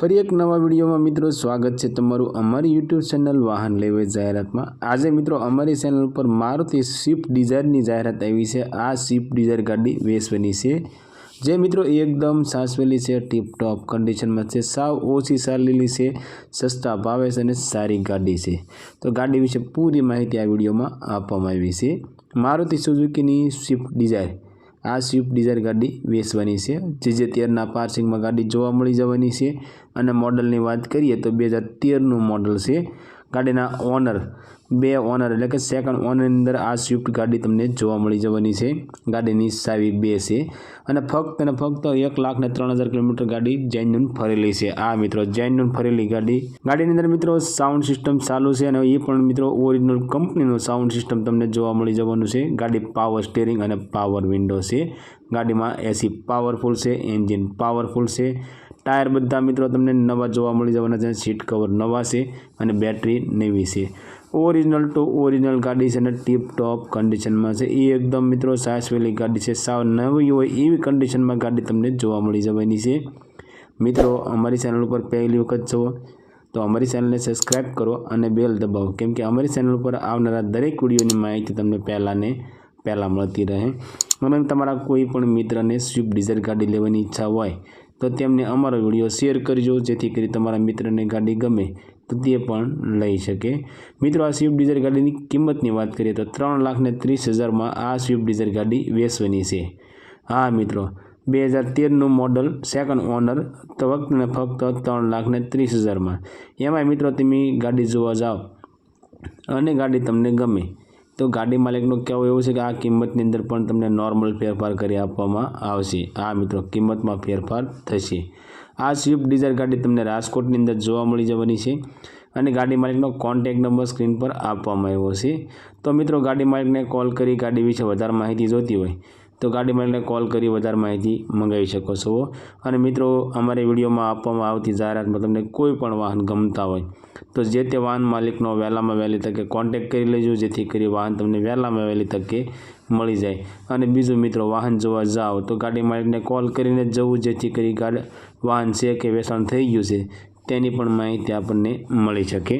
ફરી એક નવા વિડીયોમાં મિત્રો સ્વાગત છે તમારું અમારી યુટ્યુબ ચેનલ વાહન લેવે જાહેરાતમાં. આજે મિત્રો અમારી ચેનલ પર મારુતિ સ્વિફ્ટ ડિઝાયરની જાહેરાત આવી છે. આ સ્વિફ્ટ ડિઝાયર ગાડી વેચવાની છે. જે મિત્રો એકદમ સાચવેલી છે, ટીપટોપ કન્ડિશનમાં છે, સાવ ઓછી ચાલેલી છે, સસ્તા ભાવે છે અને સારી ગાડી છે. તો ગાડી વિશે પૂરી માહિતી આ વિડીયોમાં આપવામાં આવી છે. મારુતિ સુઝુકીની સ્વિફ્ટ ડિઝાયર. આ સ્વિફ્ટ ડિઝાયર ગાડી વેચવાની છે, જે જે તેરના પાર્સિંગમાં ગાડી જોવા મળી જવાની છે. અને મોડલની વાત કરીએ તો બે હજાર તેરનું મોડલ છે. ગાડીના ઓનર બે ઓનર એટલે કે સેકન્ડ ઓનરની અંદર આ સ્વિફ્ટ ગાડી તમને જોવા મળી જવાની છે. ગાડીની સાવી બે છે અને ફક્ત અને ફક્ત એક લાખ ને ત્રણ હજાર કિલોમીટર ગાડી જેન્યુન ફરેલી છે. આ મિત્રો જેન્યુન ફરેલી ગાડી. ગાડીની અંદર મિત્રો સાઉન્ડ સિસ્ટમ ચાલુ છે અને એ પણ મિત્રો ઓરિજિનલ કંપનીનું સાઉન્ડ સિસ્ટમ તમને જોવા મળી જવાનું છે. ગાડી પાવર સ્ટેરિંગ અને પાવર વિન્ડો છે. ગાડીમાં એસી પાવરફુલ છે એન્જિન પાવરફુલ છે. ટાયર બધા મિત્રો તમને નવા જોવા મળી જવાના છે. સીટ કવર નવા છે અને બેટરી નવી છે. ઓરિજિનલ ટુ ઓરિજિનલ ગાડી છે અને ટીપ ટોપ કન્ડિશનમાં છે. એ એકદમ મિત્રો સાસવેલી ગાડી છે. સાવ નવી હોય એવી કન્ડિશનમાં ગાડી તમને જોવા મળી જવાની છે. મિત્રો, અમારી ચેનલ ઉપર પહેલી વખત જુઓ તો અમારી ચેનલને સબસ્ક્રાઈબ કરો અને બેલ દબાવો. કેમ કે અમારી ચેનલ ઉપર આવનારા દરેક વિડીયોની માહિતી તમને પહેલાંને પહેલાં મળતી રહે. મને તમારા કોઈ પણ મિત્રને સ્વિફ્ટ ડિઝાયર ગાડી લેવાની ઈચ્છા હોય તો તેમને અમારો વીડિયો શેર કરજો, જેથી કરી તમારા મિત્રને ગાડી ગમે તો તે પણ લઈ શકે. મિત્રો, આ સ્વિફ્ટ ડિઝાયર ગાડીની કિંમતની વાત કરીએ તો ત્રણ લાખને ત્રીસ હજારમાં આ સ્વિફ્ટ ડિઝાયર ગાડી વેચવાની છે. હા, મિત્રો, બે હજાર તેરનું મોડલ સેકન્ડ ઓનર તો ફક્ત ને ફક્ત ત્રણ લાખને ત્રીસ હજારમાં. એમાંય મિત્રો, તમે ગાડી જોવા જાઓ અને ગાડી તમને ગમે. તો ગાડી માલિકનું કહેવું એવું છે કે આ કિંમતની અંદર પણ તમને નોર્મલ ફેરફાર કરી આપવામાં આવશે. આ મિત્રો, કિંમતમાં ફેરફાર થશે. આ સ્વિફ્ટ ડિઝાયર ગાડી તમને રાજકોટની અંદર જોવા મળી જવાની છે અને ગાડી માલિકનો કોન્ટેક નંબર સ્ક્રીન પર આપવામાં આવ્યો છે. તો મિત્રો, ગાડી માલિકને કોલ કરી ગાડી વિશે વધારે માહિતી જોતી હોય તો ગાડી માલિકને કોલ કરી વધારે માહિતી મંગાવી શકો છો. અને મિત્રો, અમારી વિડીયોમાં આપવામાં આવતી જાહેરાતમાં તમને કોઈ પણ વાહન ગમતા હોય, તો જે તે વાહન માલિકનો વહેલામાં વહેલી તકે કોન્ટેક કરી લેજો, જેથી કરી વાહન તમને વહેલામાં વહેલી તકે મળી જાય. અને બીજું મિત્રો, વાહન જોવા જાઓ, તો ગાડી માલિકને કોલ કરીને જવું, જેથી કરી ગાડી, વાહન છે કે વેચાણ થઈ ગયું છે, તેની પણ માહિતી આપણને મળી શકે.